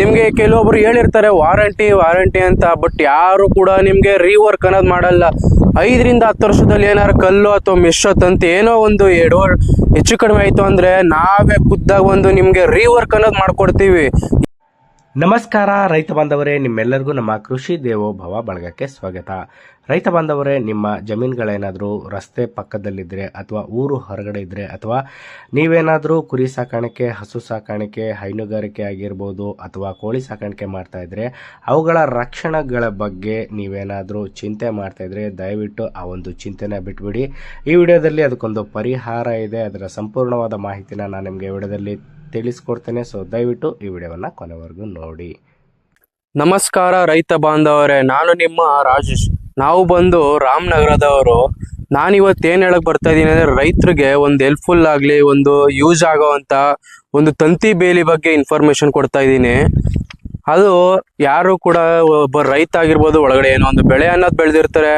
ನಿಮಗೆ ಕೆಲವೊಬ್ರು ಹೇಳಿರ್ತಾರೆ ವಾರಂಟಿ ವಾರಂಟಿ ಅಂತ ಬಟ್ ಯಾರು ಕೂಡ ನಿಮಗೆ ರೀವರ್ಕ್ ಅನ್ನೋದು ಮಾಡಲ್ಲ. ಐದರಿಂದ ಹತ್ತು ವರ್ಷದಲ್ಲಿ ಏನಾರು ಕಲ್ಲು ಅಥವಾ ಮಿಶ್ರ ತಂತಿ ಏನೋ ಒಂದು ಎಡವರ್ ಹೆಚ್ಚು ಕಡಿಮೆ ಆಯಿತು ಅಂದರೆ ನಾವೇ ಖುದ್ದಾಗಿ ಒಂದು ನಿಮಗೆ ರೀವರ್ಕ್ ಅನ್ನೋದು ಮಾಡ್ಕೊಡ್ತೀವಿ. ನಮಸ್ಕಾರ, ರೈತ ಬಾಂಧವರೇ, ನಿಮ್ಮೆಲ್ಲರಿಗೂ ನಮ್ಮ ಕೃಷಿ ದೇವೋಭವ ಬಳಗಕ್ಕೆ ಸ್ವಾಗತ. ರೈತ ಬಾಂಧವರೇ, ನಿಮ್ಮ ಜಮೀನುಗಳೇನಾದರೂ ರಸ್ತೆ ಪಕ್ಕದಲ್ಲಿದ್ದರೆ ಅಥವಾ ಊರು ಹೊರಗಡೆ ಇದ್ದರೆ ಅಥವಾ ನೀವೇನಾದರೂ ಕುರಿ ಸಾಕಾಣಿಕೆ, ಹಸು ಸಾಕಾಣಿಕೆ, ಹೈನುಗಾರಿಕೆ ಆಗಿರ್ಬೋದು ಅಥವಾ ಕೋಳಿ ಸಾಕಾಣಿಕೆ ಮಾಡ್ತಾ ಇದ್ರೆ ಅವುಗಳ ರಕ್ಷಣೆಗಳ ಬಗ್ಗೆ ನೀವೇನಾದರೂ ಚಿಂತೆ ಮಾಡ್ತಾ ಇದ್ದರೆ ದಯವಿಟ್ಟು ಆ ಒಂದು ಚಿಂತೆನ ಬಿಟ್ಬಿಡಿ. ಈ ವಿಡಿಯೋದಲ್ಲಿ ಅದಕ್ಕೊಂದು ಪರಿಹಾರ ಇದೆ. ಅದರ ಸಂಪೂರ್ಣವಾದ ಮಾಹಿತಿನ ನಾನು ನಿಮಗೆ ವಿಡಿಯೋದಲ್ಲಿ ತಿಳಿಸ್ಕೊಡ್ತೇನೆ. ಸೊ ದಯವಿಟ್ಟು ಈ ವಿಡಿಯೋವನ್ನು ಕೊನೆವರೆಗೂ ನೋಡಿ. ನಮಸ್ಕಾರ ರೈತ ಬಾಂಧವರೇ, ನಾನು ನಿಮ್ಮ ರಾಜೇಶ್. ನಾವು ಬಂದು ರಾಮನಗರದವರು. ನಾನಿವತ್ತು ಏನು ಹೇಳಕ್ ಬರ್ತಾ ಇದ್ದೀನಿ ಅಂದರೆ, ರೈತರಿಗೆ ಒಂದು ಹೆಲ್ಪ್ಫುಲ್ ಆಗಲಿ, ಒಂದು ಯೂಸ್ ಆಗೋವಂಥ ಒಂದು ತಂತಿ ಬೇಲಿ ಬಗ್ಗೆ ಇನ್ಫಾರ್ಮೇಶನ್ ಕೊಡ್ತಾ ಇದ್ದೀನಿ. ಅದು ಯಾರು ಕೂಡ ಒಬ್ಬ ರೈತ ಆಗಿರ್ಬೋದು ಒಳಗಡೆ ಏನೋ ಒಂದು ಬೆಳೆ ಅನ್ನೋದು ಬೆಳೆದಿರ್ತಾರೆ,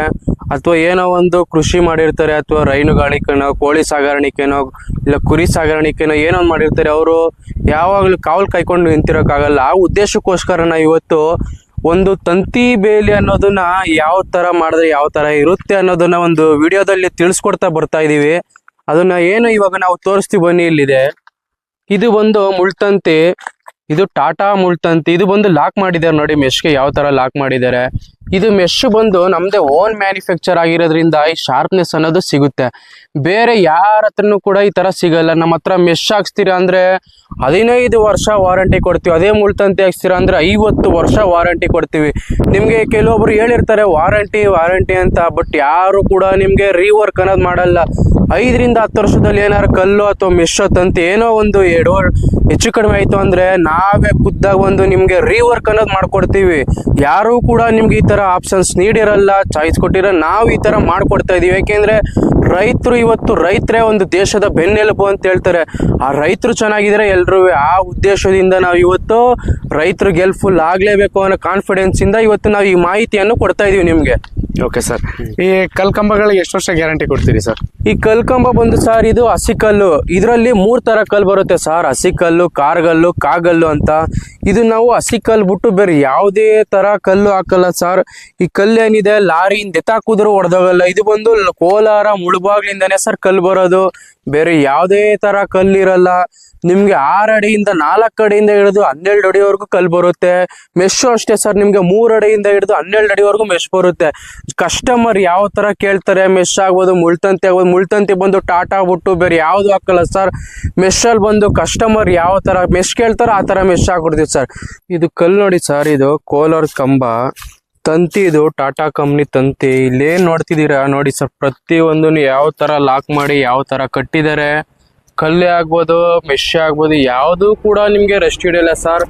ಅಥವಾ ಏನೋ ಒಂದು ಕೃಷಿ ಮಾಡಿರ್ತಾರೆ, ಅಥವಾ ರೈನುಗಾರಿಕೆನೋ ಕೋಳಿ ಸಾಗಾಣಿಕೆನೋ, ಇಲ್ಲ ಕುರಿ ಸಾಗಾಣಿಕೆನೋ ಏನೋ ಒಂದು ಮಾಡಿರ್ತಾರೆ, ಅವರು ಯಾವಾಗಲೂ ಕಾವಲು ಕಾಯ್ಕೊಂಡು ನಿಂತಿರೋಕ್ಕಾಗಲ್ಲ. ಆ ಉದ್ದೇಶಕ್ಕೋಸ್ಕರ ನಾವು ಇವತ್ತು ಒಂದು ತಂತಿ ಬೇಲಿ ಅನ್ನೋದನ್ನ ಯಾವ ತರ ಮಾಡಿದ್ರೆ ಯಾವ ತರ ಇರುತ್ತೆ ಅನ್ನೋದನ್ನ ಒಂದು ವಿಡಿಯೋದಲ್ಲಿ ತಿಳಿಸ್ಕೊಡ್ತಾ ಬರ್ತಾ ಇದೀವಿ. ಅದನ್ನ ಏನು ಇವಾಗ ನಾವು ತೋರಿಸ್ತೀವಿ ಬನ್ನಿ ಇಲ್ಲಿದೆ. ಇದು ಒಂದು ಮುಳ್ತಂತಿ ಇದು ಟಾಟಾ ಮುಳ್ತಂತಿ ಇದು ಬಂದು ಲಾಕ್ ಮಾಡಿದ್ದಾರೆ ನೋಡಿ ಮೆಶ್ಗೆ ಯಾವ ತರ ಲಾಕ್ ಮಾಡಿದ್ದಾರೆ. ಇದು ಮೆಶ್ ಬಂದು ನಮ್ದೇ ಓನ್ ಮ್ಯಾನುಫ್ಯಾಕ್ಚರ್ ಆಗಿರೋದ್ರಿಂದ ಈ ಶಾರ್ಪ್ನೆಸ್ ಅನ್ನೋದು ಸಿಗುತ್ತೆ. ಬೇರೆ ಯಾರ ಹತ್ರನೂ ಕೂಡ ಈ ತರ ಸಿಗಲ್ಲ. ನಮ್ಮ ಹತ್ರ ಮೆಶ್ ಹಾಕ್ಸ್ತೀರಾ ಅಂದ್ರೆ ಹದಿನೈದು ವರ್ಷ ವಾರಂಟಿ ಕೊಡ್ತೀವಿ. ಅದೇ ಮುಳ್ತಂತಿ ಹಾಕ್ಸ್ತೀರಾ ಅಂದ್ರೆ ಐವತ್ತು ವರ್ಷ ವಾರಂಟಿ ಕೊಡ್ತೀವಿ. ನಿಮ್ಗೆ ಕೆಲವೊಬ್ರು ಹೇಳಿರ್ತಾರೆ ವಾರಂಟಿ ವಾರಂಟಿ ಅಂತ ಬಟ್ ಯಾರು ಕೂಡ ನಿಮ್ಗೆ ರೀವರ್ಕ್ ಅನ್ನೋದು ಮಾಡಲ್ಲ. ಐದರಿಂದ ಹತ್ತು ವರ್ಷದಲ್ಲಿ ಏನಾರು ಕಲ್ಲು ಅಥವಾ ಮೆಶೋ ಏನೋ ಒಂದು ಎಡ ಹೆಚ್ಚು ಕಡಿಮೆ ಆಯಿತು ಅಂದ್ರೆ ನಾವೇ ಖುದ್ದಾಗಿ ಒಂದು ನಿಮಗೆ ರೀವರ್ಕ್ ಅನ್ನೋದು ಮಾಡ್ಕೊಡ್ತೀವಿ. ಯಾರು ಕೂಡ ನಿಮ್ಗೆ ಈ ತರ ಆಪ್ಷನ್ಸ್ ನೀಡಿರಲ್ಲ ಚಾಯ್ಸ್ ಕೊಟ್ಟಿರೋ, ನಾವು ಈ ತರ ಮಾಡ್ಕೊಡ್ತಾ ಇದೀವಿ. ಯಾಕೆಂದ್ರೆ ರೈತರು ಇವತ್ತು ರೈತರೇ ಒಂದು ದೇಶದ ಬೆನ್ನೆಲುಬು ಅಂತ ಹೇಳ್ತಾರೆ. ಆ ರೈತರು ಚೆನ್ನಾಗಿದ್ರೆ ಎಲ್ಲರೂ ಆ ಉದ್ದೇಶದಿಂದ ನಾವು ಇವತ್ತು ರೈತರಿಗೆ ಹೆಲ್ಪ್ಫುಲ್ ಆಗಲೇಬೇಕು ಅನ್ನೋ ಕಾನ್ಫಿಡೆನ್ಸ್ ಇಂದ ಇವತ್ತು ನಾವು ಈ ಮಾಹಿತಿಯನ್ನು ಕೊಡ್ತಾ ಇದೀವಿ ನಿಮ್ಗೆ. ಓಕೆ ಸರ್ ಈ ಕಲ್ಕಂಬಗಳಿಗೆ ಎಷ್ಟು ವರ್ಷ ಗ್ಯಾರಂಟಿ ಕೊಡ್ತೀರಿ ಸರ್ ಈ ಕಲ್ಕಂಬ ಬಂದು ಸರ್ ಇದು ಹಸಿ ಕಲ್ಲು. ಇದರಲ್ಲಿ ಮೂರ್ ತರ ಕಲ್ಲು ಬರುತ್ತೆ ಸರ್ ಹಸಿಕಲ್ಲು ಕಾರ್ಗಲ್ಲು ಕಾಗಲ್ಲು ಅಂತ. ಇದು ನಾವು ಹಸಿ ಕಲ್ಲು ಬಿಟ್ಟು ಬೇರೆ ಯಾವುದೇ ತರ ಕಲ್ಲು ಹಾಕಲ್ಲ ಸರ್ ಈ ಕಲ್ಲು ಏನಿದೆ ಲಾರಿಯಿಂದ ಎತ್ತಾಕಿದ್ರು ಹೊಡೆದೋಗಲ್ಲ. ಇದು ಬಂದು ಕೋಲಾರ ಮುಳುಬಾಗ್ಲಿಂದಾನೇ ಸರ್ ಕಲ್ಲು ಬರೋದು. ಬೇರೆ ಯಾವುದೇ ತರ ಕಲ್ಲಿರಲ್ಲ. ನಿಮ್ಗೆ ಆರು ಅಡಿಯಿಂದ ನಾಲ್ಕು ಅಡಿಯಿಂದ ಹಿಡಿದು ಹನ್ನೆರಡು ಅಡಿವರೆಗೂ ಕಲ್ಲು ಬರುತ್ತೆ. ಮೆಶ್ಶು ಅಷ್ಟೇ ಸರ್ ನಿಮ್ಗೆ ಮೂರು ಅಡಿಯಿಂದ ಹಿಡಿದು ಹನ್ನೆರಡು ಅಡಿವರೆಗೂ ಮೆಶ್ ಬರುತ್ತೆ. ಕಸ್ಟಮರ್ ಯಾವ ತರ ಕೇಳ್ತಾರೆ ಮೆಶ್ ಆಗ್ಬೋದು, ಮುಳ್ತಂತಿ ಆಗ್ಬೋದು, ಮುಳ್ತಂತಿ ಬಂದು ಟಾಟಾ ಬಿಟ್ಟು ಬೇರೆ ಯಾವುದು ಹಾಕಲ್ಲ ಸರ್ ಮೆಶಲ್ಲಿ ಬಂದು ಕಸ್ಟಮರ್ ಯಾವ ತರ ಮೆಸ್ ಕೇಳ್ತಾರೋ ಆ ತರ ಮೆಶ್ ಹಾಕ್ಬಿಡ್ತೀವಿ ಸರ್ ಇದು ಕಲ್ಲು ನೋಡಿ ಸರ್ ಇದು ಕೋಲಾರ ಕಂಬ. ತಂತಿ ಇದು ಟಾಟಾ ಕಂಪ್ನಿ ತಂತಿ. ಇಲ್ಲೇನ್ ನೋಡ್ತಿದ್ದೀರಾ? ನೋಡಿ ಸರ್ ಪ್ರತಿಯೊಂದನ್ನು ಯಾವ ತರ ಲಾಕ್ ಮಾಡಿ, ಯಾವ ತರ ಕಟ್ಟಿದ್ದಾರೆ. ಕಲ್ಲೇ ಆಗ್ಬೋದು ಮೆಶ್ ಆಗ್ಬೋದು, ಯಾವುದು ಕೂಡ ನಿಮಗೆ ರೆಸ್ಟ್ ಹಿಡಿಯಲ್ಲ ಸರ್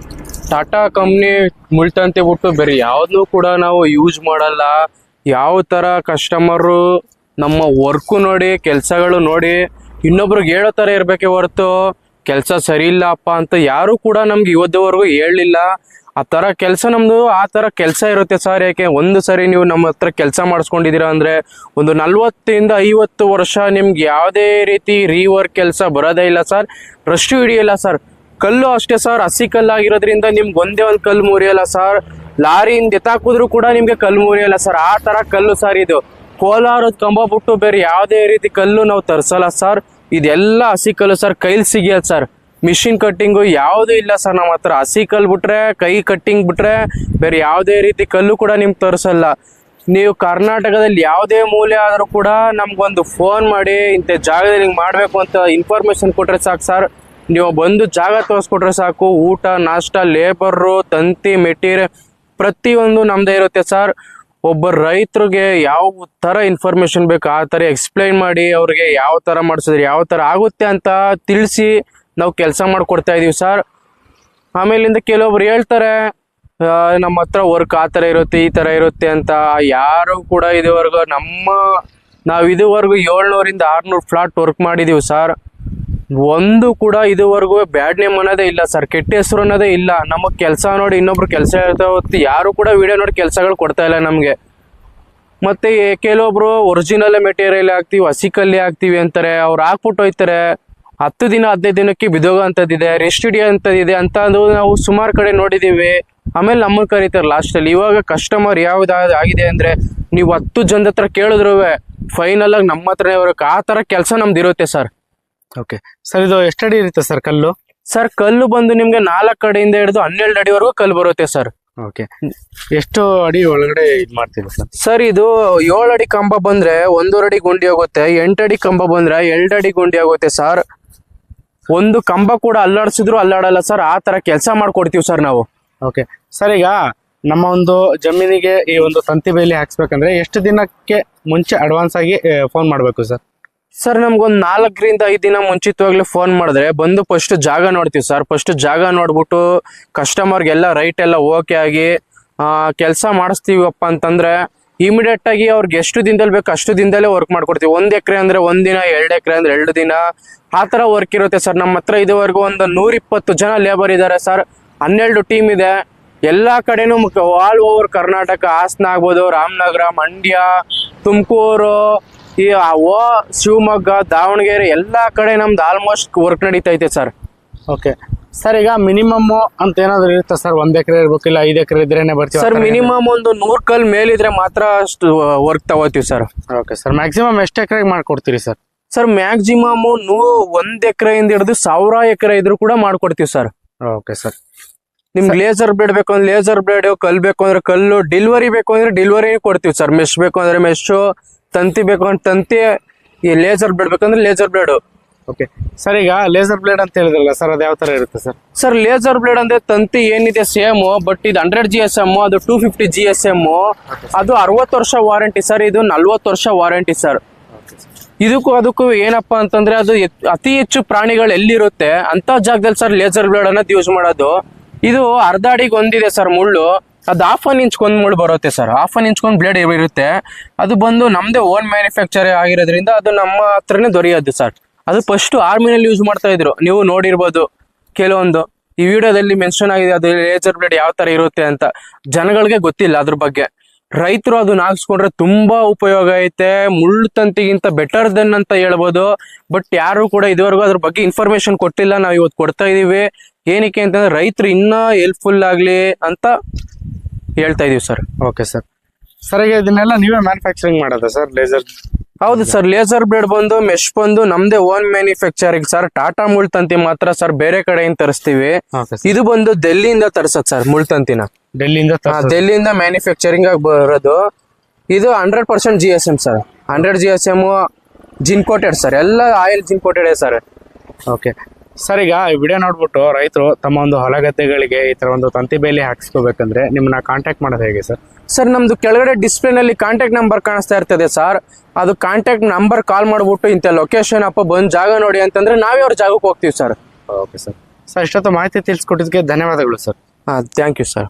ಟಾಟಾ ಕಂಪ್ನಿ ಮುಳ್ತಂತೆ ಬಿಟ್ಟು ಬೇರೆ ಯಾವ್ದನ್ನೂ ಕೂಡ ನಾವು ಯೂಸ್ ಮಾಡಲ್ಲ. ಯಾವ ಥರ ಕಸ್ಟಮರು ನಮ್ಮ ವರ್ಕು ನೋಡಿ, ಕೆಲಸಗಳು ನೋಡಿ ಇನ್ನೊಬ್ರಿಗೆ ಹೇಳೋ ಥರ ಇರಬೇಕೆ ಹೊರತು ಕೆಲಸ ಸರಿ ಇಲ್ಲಪ್ಪ ಅಂತ ಯಾರು ಕೂಡ ನಮ್ಗೆ ಇವತ್ತುವರೆಗೂ ಹೇಳಲಿಲ್ಲ ಆ ಥರ ಕೆಲಸ ನಮ್ಮದು ಆ ಥರ ಕೆಲಸ ಇರುತ್ತೆ ಸರ್. ಯಾಕೆ ಒಂದು ಸರಿ ನೀವು ನಮ್ಮ ಹತ್ರ ಕೆಲಸ ಮಾಡಿಸ್ಕೊಂಡಿದ್ದೀರಾ ಅಂದರೆ ಒಂದು ನಲ್ವತ್ತಿಂದ ಐವತ್ತು ವರ್ಷ ನಿಮ್ಗೆ ಯಾವುದೇ ರೀತಿ ರೀವರ್ಕ್ ಕೆಲಸ ಬರೋದೇ ಇಲ್ಲ ಸರ್. ರಷ್ಟು ಹಿಡಿಯಲ್ಲ ಸರ್. ಕಲ್ಲು ಅಷ್ಟೇ ಸರ್. ಹಸಿ ಕಲ್ಲಾಗಿರೋದ್ರಿಂದ ನಿಮ್ಗೆ ಒಂದೇ ಒಂದು ಕಲ್ಲು ಮುರಿಯಲ್ಲ ಸರ್. ಲಾರಿಯಿಂದ ಎತ್ತಾಕಿದ್ರು ಕೂಡ ನಿಮಗೆ ಕಲ್ಲು ಮುರಿಯಲ್ಲ ಸರ್. ಆ ಥರ ಕಲ್ಲು ಸರ್ ಇದು. ಕೋಲಾರದ ಕಂಬ ಬಿಟ್ಟು ಬೇರೆ ಯಾವುದೇ ರೀತಿ ಕಲ್ಲು ನಾವು ತರಿಸಲ್ಲ ಸರ್. ಇದೆಲ್ಲ ಹಸಿ ಕಲ್ಲು ಸರ್. ಕೈಲಿ ಸಿಗಿಯಲ್ಲ ಸರ್. ಮಿಷಿನ್ ಕಟ್ಟಿಂಗು ಯಾವುದೂ ಇಲ್ಲ ಸರ್ ನಮ್ಮ ಹತ್ರ. ಹಸಿ ಕಲ್ಲು ಬಿಟ್ರೆ, ಕೈ ಕಟ್ಟಿಂಗ್ ಬಿಟ್ರೆ ಬೇರೆ ಯಾವುದೇ ರೀತಿ ಕಲ್ಲು ಕೂಡ ನಿಮ್ಗೆ ತರಿಸಲ್ಲ. ನೀವು ಕರ್ನಾಟಕದಲ್ಲಿ ಯಾವುದೇ ಮೂಲೆ ಆದರೂ ಕೂಡ ನಮ್ಗೊಂದು ಫೋನ್ ಮಾಡಿ ಇಂಥ ಜಾಗದಲ್ಲಿ ಹಿಂಗೆ ಮಾಡಬೇಕು ಅಂತ ಇನ್ಫಾರ್ಮೇಶನ್ ಕೊಟ್ಟರೆ ಸಾಕು ಸರ್. ನೀವು ಬಂದು ಜಾಗ ತೋರಿಸ್ಕೊಟ್ರೆ ಸಾಕು. ಊಟ, ನಾಷ್ಟ ಲೇಬರು ತಂತಿ ಮೆಟೀರಿಯಲ್ ಪ್ರತಿಯೊಂದು ನಮ್ಮದೇ ಇರುತ್ತೆ ಸರ್. ಒಬ್ಬ ರೈತರಿಗೆ ಯಾವ ಥರ ಇನ್ಫಾರ್ಮೇಶನ್ ಬೇಕು, ಆ ಥರ ಎಕ್ಸ್ಪ್ಲೈನ್ ಮಾಡಿ ಅವ್ರಿಗೆ ಯಾವ ಥರ ಮಾಡಿಸಿದ್ರೆ, ಯಾವ ಥರ ಆಗುತ್ತೆ ಅಂತ ತಿಳಿಸಿ ನಾವು ಕೆಲಸ ಮಾಡಿಕೊಡ್ತಾ ಇದ್ದೀವಿ ಸರ್. ಆಮೇಲಿಂದ ಕೆಲವೊಬ್ರು ಹೇಳ್ತಾರೆ ನಮ್ಮ ಹತ್ರ ವರ್ಕ್ ಆ ಥರ ಇರುತ್ತೆ, ಈ ಥರ ಇರುತ್ತೆ ಅಂತ. ಯಾರು ಕೂಡ ಇದುವರೆಗೂ ನಮ್ಮ, ನಾವು ಇದುವರೆಗೂ ಏಳ್ನೂರಿಂದ ಆರ್ನೂರು ಫ್ಲಾಟ್ ವರ್ಕ್ ಮಾಡಿದ್ದೀವಿ ಸರ್. ಒಂದು ಕೂಡ ಇದುವರೆಗೂ ಬ್ಯಾಡ್ ನೇಮ್ ಅನ್ನೋದೇ ಇಲ್ಲ ಸರ್ ಕೆಟ್ಟ ಹೆಸರು ಅನ್ನೋದೇ ಇಲ್ಲ. ನಮಗೆ ಕೆಲಸ ನೋಡಿ ಇನ್ನೊಬ್ರು ಕೆಲಸ ಹೊತ್ತು ಯಾರು ಕೂಡ ವಿಡಿಯೋ ನೋಡಿ ಕೆಲಸಗಳು ಕೊಡ್ತಾ ಇಲ್ಲ ನಮಗೆ. ಮತ್ತೆ ಕೆಲವೊಬ್ರು ಒರಿಜಿನಲ್ ಮೆಟೀರಿಯಲ್ ಹಾಕ್ತಿವಿ, ಹಸಿಕಲ್ಲಿ ಹಾಕ್ತಿವಿ ಅಂತಾರೆ. ಅವ್ರು ಹಾಕ್ಬಿಟ್ಟು ಹೋಯ್ತಾರೆ. ಹತ್ತು ದಿನ, ಹದಿನೈದು ದಿನಕ್ಕೆ ಬಿದೋಗೋ ಅಂಥದ್ದಿದೆ ರೆಸ್ಟ್ ಹಿಡಿಯೋ ಅಂತ ಅದು ನಾವು ಸುಮಾರು ಕಡೆ ನೋಡಿದ್ದೀವಿ ಆಮೇಲೆ ನಮ್ಮ ಕರೀತಾರೆ ಲಾಸ್ಟಲ್ಲಿ ಇವಾಗ ಕಸ್ಟಮರ್ ಯಾವ್ದು ಆಗಿದೆ ಅಂದರೆ ನೀವು ಹತ್ತು ಜನದ ಹತ್ರ ಕೇಳಿದ್ರು ಫೈನಲ್ ಆಗಿ ನಮ್ಮ ಹತ್ರನೇ ಬರೋಕೆ. ಆ ಥರ ಕೆಲಸ ನಮ್ದು ಇರುತ್ತೆ ಸರ್ ಓಕೆ. ಸರ್ ಇದು ಎಷ್ಟಡಿ ಇರುತ್ತೆ ಸರ್ ಕಲ್ಲು? ಸರ್ ಕಲ್ಲು ಬಂದು ನಿಮಗೆ ನಾಲ್ಕು ಅಡಿಯಿಂದ ಹಿಡಿದು ಹನ್ನೆರಡು ಅಡಿವರೆಗೂ ಕಲ್ಲು ಬರುತ್ತೆ ಸರ್. ಓಕೆ. ಎಷ್ಟು ಅಡಿ ಒಳಗಡೆ ಇದು ಮಾಡ್ತೀವಿ ಸರ್? ಸರ್ ಇದು ಏಳು ಅಡಿ ಕಂಬ ಬಂದ್ರೆ ಒಂದೂವರೆ ಅಡಿ ಗುಂಡಿ ಹೋಗುತ್ತೆ ಎಂಟು ಅಡಿ ಕಂಬ ಬಂದ್ರೆ ಎರಡು ಅಡಿ ಗುಂಡಿ ಆಗುತ್ತೆ ಸರ್. ಒಂದು ಕಂಬ ಕೂಡ ಅಲ್ಲಾಡಿಸಿದ್ರು ಅಲ್ಲಾಡಲ್ಲ ಸರ್ ಆ ತರ ಕೆಲಸ ಮಾಡ್ಕೊಡ್ತೀವಿ ಸರ್ ನಾವು. ಓಕೆ. ಸರ್ ಈಗ ನಮ್ಮ ಒಂದು ಜಮೀನಿಗೆ ಈ ಒಂದು ತಂತಿ ಬೇಲಿ ಹಾಕ್ಸ್ಬೇಕಂದ್ರೆ ಎಷ್ಟು ದಿನಕ್ಕೆ ಮುಂಚೆ ಅಡ್ವಾನ್ಸ್ ಆಗಿ ಫೋನ್ ಮಾಡಬೇಕು ಸರ್? ಸರ್ ನಮ್ಗೊಂದು ನಾಲ್ಕರಿಂದ ಐದು ದಿನ ಮುಂಚಿತವಾಗ್ಲೇ ಫೋನ್ ಮಾಡಿದ್ರೆ, ಬಂದು ಫಸ್ಟ್ ಜಾಗ ನೋಡ್ತೀವಿ ಸರ್ ಫಸ್ಟ್ ಜಾಗ ನೋಡ್ಬಿಟ್ಟು ಕಸ್ಟಮರ್ಗೆಲ್ಲ ರೈಟ್ ಎಲ್ಲ ಓಕೆ ಆಗಿ ಕೆಲಸ ಮಾಡಿಸ್ತೀವಪ್ಪ ಅಂತಂದ್ರೆ ಇಮಿಡಿಯೇಟ್ ಆಗಿ ಅವ್ರಿಗೆ ಎಷ್ಟು ದಿನದಲ್ಲಿ ಬೇಕು ಅಷ್ಟು ದಿನದಲ್ಲೇ ವರ್ಕ್ ಮಾಡ್ಕೊಡ್ತೀವಿ. ಒಂದ್ ಎಕರೆ ಅಂದ್ರೆ ಒಂದ್ ದಿನ, ಎರಡು ಎಕರೆ ಅಂದ್ರೆ ಎರಡು ದಿನ. ಆ ತರ ವರ್ಕ್ ಇರುತ್ತೆ ಸರ್ ನಮ್ಮ ಹತ್ರ ಇದುವರೆಗೂ ಒಂದು ನೂರ ಇಪ್ಪತ್ತು ಜನ ಲೇಬರ್ ಇದ್ದಾರೆ ಸರ್ ಹನ್ನೆರಡು ಟೀಮ್ ಇದೆ. ಎಲ್ಲಾ ಕಡೆನೂ ಆಲ್ ಓವರ್ ಕರ್ನಾಟಕ, ಹಾಸನ ಆಗ್ಬೋದು, ರಾಮನಗರ, ಮಂಡ್ಯ, ತುಮಕೂರು ಈ ಆ ಓ ಶಿವಮೊಗ್ಗ ದಾವಣಗೆರೆ ಎಲ್ಲಾ ಕಡೆ ನಮ್ದು ಆಲ್ಮೋಸ್ಟ್ ವರ್ಕ್ ನಡೀತೈತೆ ಸರ್ ಓಕೆ ಸರ್ ಈಗ ಮಿನಿಮಮ್ ಅಂತ ಏನಾದ್ರು ಇರುತ್ತೆ ಸರ್ ಒಂದ್ ಎಕರೆ ಇರ್ಬೇಕಿಲ್ಲ ಐದು ಎಕರೆ ಇದ್ರೇನೆ ಬರ್ತೀವಿ ಸರ್ ಮಿನಿಮಮ್ ಒಂದು ನೂರ್ ಕಲ್ ಮೇಲಿದ್ರೆ ಮಾತ್ರ ಅಷ್ಟು ವರ್ಕ್ ತಗೋತೀವಿ ಸರ್ ಓಕೆ ಸರ್ ಮ್ಯಾಕ್ಸಿಮಮ್ ಎಷ್ಟು ಎಕರೆಗೆ ಮಾಡ್ಕೊಡ್ತೀರಿ ಸರ್ ಸರ್ ಮ್ಯಾಕ್ಸಿಮಮ್ ನೂ ಒಂದ್ ಎಕರೆಯಿಂದ ಹಿಡಿದು ಸಾವಿರ ಎಕರೆ ಇದ್ರು ಕೂಡ ಮಾಡ್ಕೊಡ್ತೀವಿ ಸರ್ ಓಕೆ ಸರ್ ನಿಮ್ಗೆ ಲೇಸರ್ ಬ್ಲೇಡ್ ಬೇಕು ಅಂದ್ರೆ ಲೇಸರ್ ಬ್ಲೇಡ್ ಕಲ್ ಬೇಕು ಅಂದ್ರೆ ಕಲ್ಲು ಡೆಲಿವರಿ ಬೇಕು ಅಂದ್ರೆ ಡೆಲಿವರಿ ಕೊಡ್ತೀವಿ ಸರ್ ಮೆಶ್ ಬೇಕು ಅಂದ್ರೆ ಮೆಶು ತಂತಿ ಬೇಕು ಅಂತ ತಂತಿ ಈ ಲೇಸರ್ ಬ್ಲೇಡ್ ಬೇಕಂದ್ರೆ ಲೇಸರ್ ಬ್ಲೇಡು ಓಕೆ ಸರ್ ಈಗ ಲೇಸರ್ ಬ್ಲೇಡ್ ಅಂತ ಹೇಳಿದ್ರಲ್ಲ ಸರ್ ಅದು ಯಾವ ತರ ಇರುತ್ತೆ ಸರ್ ಸರ್ ಲೇಸರ್ ಬ್ಲೇಡ್ ಅಂದ್ರೆ ತಂತಿ ಏನಿದೆ ಸೇಮ್ ಬಟ್ ಇದು ಹಂಡ್ರೆಡ್ ಜಿ ಎಸ್ ಎಂ ಅದು two fifty G S M ಅದು ಅರವತ್ತು ವರ್ಷ ವಾರಂಟಿ ಸರ್ ಇದು ನಲ್ವತ್ತು ವರ್ಷ ವಾರಂಟಿ ಸರ್ ಇದಕ್ಕೂ ಅದಕ್ಕೂ ಏನಪ್ಪಾ ಅಂತಂದ್ರೆ ಅದು ಅತಿ ಹೆಚ್ಚು ಪ್ರಾಣಿಗಳು ಎಲ್ಲಿರುತ್ತೆ? ಅಂತ ಜಾಗದಲ್ಲಿ ಸರ್ ಲೇಸರ್ ಬ್ಲೇಡ್ ಅನ್ನೋದು ಯೂಸ್ ಮಾಡೋದು. ಇದು ಅರ್ಧ ಅಡಿಗೆ ಒಂದಿದೆ ಸರ್ ಮುಳ್ಳು. ಅದು ಹಾಫ್ ಅನ್ ಇಂಚ್ ಮುಳ್ಳು ಬರುತ್ತೆ ಸರ್ ಹಾಫ್ ಅನ್ ಇಂಚ್ ಒಂದು ಬ್ಲೇಡ್ ಇರುತ್ತೆ ಅದು ಬಂದು ನಮ್ದೇ ಓನ್ ಮ್ಯಾನುಫ್ಯಾಕ್ಚರ್ ಆಗಿರೋದ್ರಿಂದ ಅದು ನಮ್ಮ ಹತ್ರನೇ ದೊರೆಯೋದು ಸರ್ ಅದು ಫಸ್ಟ್ ಆರ್ಮಿನಲ್ಲಿ ಯೂಸ್ ಮಾಡ್ತಾ ಇದ್ರು. ನೀವು ನೋಡಿರ್ಬೋದು. ಕೆಲವೊಂದು. ಈ ವಿಡಿಯೋದಲ್ಲಿ ಮೆನ್ಷನ್ ಆಗಿದೆ ಅದು ಲೇಸರ್ ಬ್ಲೇಡ್ ಯಾವ ತರ ಇರುತ್ತೆ ಅಂತ. ಜನಗಳಿಗೆ ಗೊತ್ತಿಲ್ಲ ಅದ್ರ ಬಗ್ಗೆ. ರೈತರು ಅದನ್ನ ಹಾಕ್ಸ್ಕೊಂಡ್ರೆ ತುಂಬಾ ಉಪಯೋಗ ಐತೆ. ಮುಳ್ಳು ತಂತಿಗಿಂತ ಬೆಟರ್ ದೆನ್ ಅಂತ ಹೇಳ್ಬೋದು. ಬಟ್ ಯಾರು ಕೂಡ ಇದುವರೆಗೂ ಅದ್ರ ಬಗ್ಗೆ ಇನ್ಫಾರ್ಮೇಶನ್ ಕೊಟ್ಟಿಲ್ಲ. ನಾವು ಇವತ್ತು ಕೊಡ್ತಾ ಇದೀವಿ. ಏನಕ್ಕೆ ಅಂತಂದ್ರೆ ರೈತರು ಇನ್ನ ಹೆಲ್ಪ್ಫುಲ್ ಆಗ್ಲಿ ಅಂತ ಹೇಳ್ತಾ ಇದೀವಿ ಸರ್. Okay sir. ಸರ್ ಈಗ ಇದನ್ನೆಲ್ಲ ನೀವೇ ಮ್ಯಾನುಫ್ಯಾಕ್ಚರಿಂಗ್ ಮಾಡೋದಾ ಸರ್ ಲೇಸರ್ ಹೌದು ಸರ್ ಲೇಸರ್ ಬ್ಲೇಡ್ ಬಂದು ಮೆಶ್ ಬಂದು ನಮ್ದೇ ಓನ್ ಮ್ಯಾನುಫ್ಯಾಕ್ಚರಿಂಗ್ ಸರ್. ಟಾಟಾ ಮುಳ್ತಂತಿ ಮಾತ್ರ ಸರ್ ಬೇರೆ ಕಡೆಯಿಂದ ತರಿಸ್ತೀವಿ. ಇದು ಬಂದು ಡೆಲ್ಲಿಯಿಂದ ತರ್ಸದ್ ಸರ್ ಮುಳ್ತಂತಿನ. ಡೆಲ್ಲಿಯಿಂದ ಡೆಲ್ಲಿಯಿಂದ ಮ್ಯಾನುಫ್ಯಾಕ್ಚರಿಂಗ್ ಆಗಿ ಬರೋದು. ಇದು hundred percent G S M sir. Hundred G S M zinc coated sir. ಎಲ್ಲ oil zinc coated sir. Okay. Sir ಈಗ ಈ ವಿಡಿಯೋ ನೋಡ್ಬಿಟ್ಟು ರೈತರು ತಮ್ಮ ಒಂದು ಹೊಲ ಗದ್ದೆಗಳಿಗೆ ಈ ತರ ಒಂದು ತಂತಿ ಬೇಲಿ ಹಾಕ್ಸ್ಕೋಬೇಕಂದ್ರೆ ನಿಮ್ಮನ್ನ ಕಾಂಟ್ಯಾಕ್ಟ್ ಮಾಡೋದು ಹೇಗೆ ಸರ್? ಸರ್ ನಮ್ದು ಕೆಳಗಡೆ ಡಿಸ್ಪ್ಲೇನಲ್ಲಿ ಕಾಂಟ್ಯಾಕ್ಟ್ ನಂಬರ್ ಕಾಣಿಸ್ತಾ ಇರ್ತದೆ ಸರ್. ಅದು ಕಾಂಟ್ಯಾಕ್ಟ್ ನಂಬರ್ ಕಾಲ್ ಮಾಡ್ಬಿಟ್ಟು ಇಂಥ ಲೊಕೇಶನ್ ಅಪ್ಪ ಬಂದು ಜಾಗ ನೋಡಿ ಅಂತಂದ್ರೆ ನಾವೇ ಅವ್ರ ಜಾಗಕ್ಕೆ ಹೋಗ್ತೀವಿ ಸರ್. Okay sir. ಸರ್ ಇಷ್ಟೊತ್ತು ಮಾಹಿತಿ ತಿಳಿಸ್ಕೊಟ್ಟಿದ್ದಕ್ಕೆ ಧನ್ಯವಾದಗಳು ಸರ್. ಹಾಂ ಥ್ಯಾಂಕ್ ಯು ಸರ್